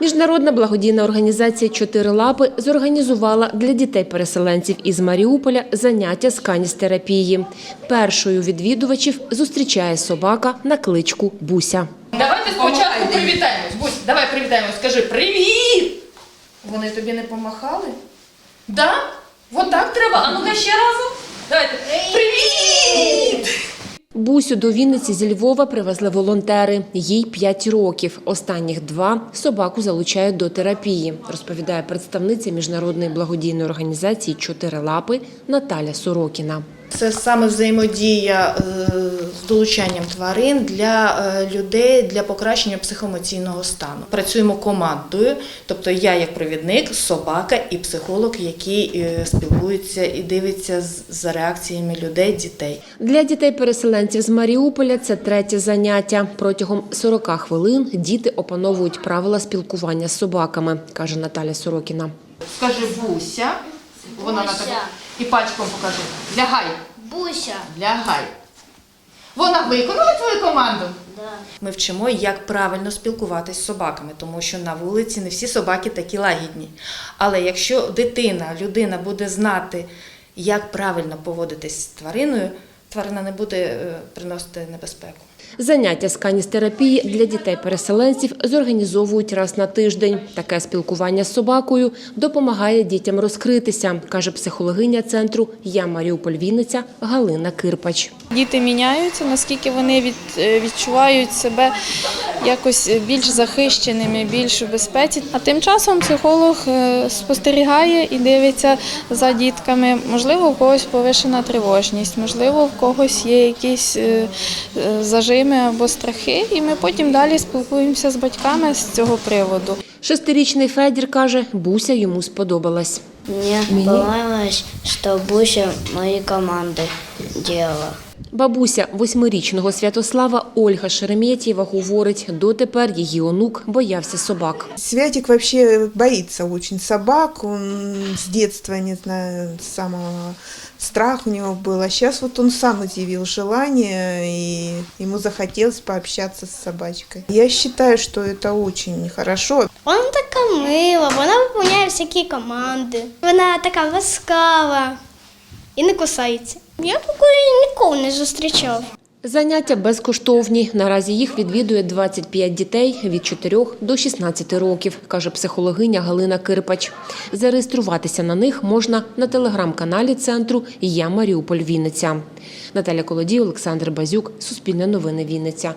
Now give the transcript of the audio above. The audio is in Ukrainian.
Міжнародна благодійна організація «Чотири лапи» зорганізувала для дітей-переселенців із Маріуполя заняття з каністерапії. Першою відвідувачів зустрічає собака на кличку Буся. Давайте спочатку привітаємось. Бусь, давай привітаємось. Скажи привіт! Вони тобі не помахали? Да? Вот так треба. А ну-ка ще разом. Давайте. Бусю до Вінниці зі Львова привезли волонтери. Їй 5 років. Останніх два собаку залучають до терапії, розповідає представниця міжнародної благодійної організації «Чотири лапи» Наталя Сорокіна. Це саме взаємодія е, з долучанням тварин для е, людей для покращення психоемоційного стану. Працюємо командою, тобто я як провідник, собака і психолог, який е, спілкується і дивиться з- за реакціями людей, дітей. Для дітей-переселенців з Маріуполя це третє заняття. Протягом 40 хвилин діти опановують правила спілкування з собаками, каже Наталя Сорокіна. Скажи Буся. Вона на тебе. І пальчиком покажи. Лягай. Буся. Лягай. Вона виконала твою команду? Ми вчимо, як правильно спілкуватись з собаками, тому що на вулиці не всі собаки такі лагідні. Але якщо дитина, людина буде знати, як правильно поводитись з твариною, тварина не буде е, приносити небезпеку. Заняття з каністерапії для дітей-переселенців зорганізовують раз на тиждень. Таке спілкування з собакою допомагає дітям розкритися, каже психологиня центру Я Маріуполь Вінниця Галина Кирпач. Діти міняються, наскільки вони від, е, відчувають себе якось більш захищеними, більш у безпеці. А тим часом психолог е, спостерігає і дивиться за дітками. Можливо, у когось повишена тривожність, можливо, в когось є якісь е, е, зажими або страхи, і ми потім далі спілкуємося з батьками з цього приводу. Шестирічний Федір каже, буся йому сподобалась. Мне понравилось, что Буся мои команды делала. Бабуся восьмирічного Святослава Ольга Шереметьєва говорить, дотепер її онук боявся собак. Святик вообще боится очень собак. Он с детства, не знаю, с самого страх у него был. А сейчас вот он сам изъявил желание, и ему захотелось пообщаться с собачкой. Я считаю, что это очень хорошо. Вона така мила, вона виконує всякі команди. Вона така ласкава і не кусається. Я такої ніколи не зустрічав. Заняття безкоштовні. Наразі їх відвідує 25 дітей від 4 до 16 років, каже психологиня Галина Кирпач. Зареєструватися на них можна на телеграм-каналі центру Я Маріуполь Вінниця. Наталя Колодій, Олександр Базюк, Суспільне новини Вінниця.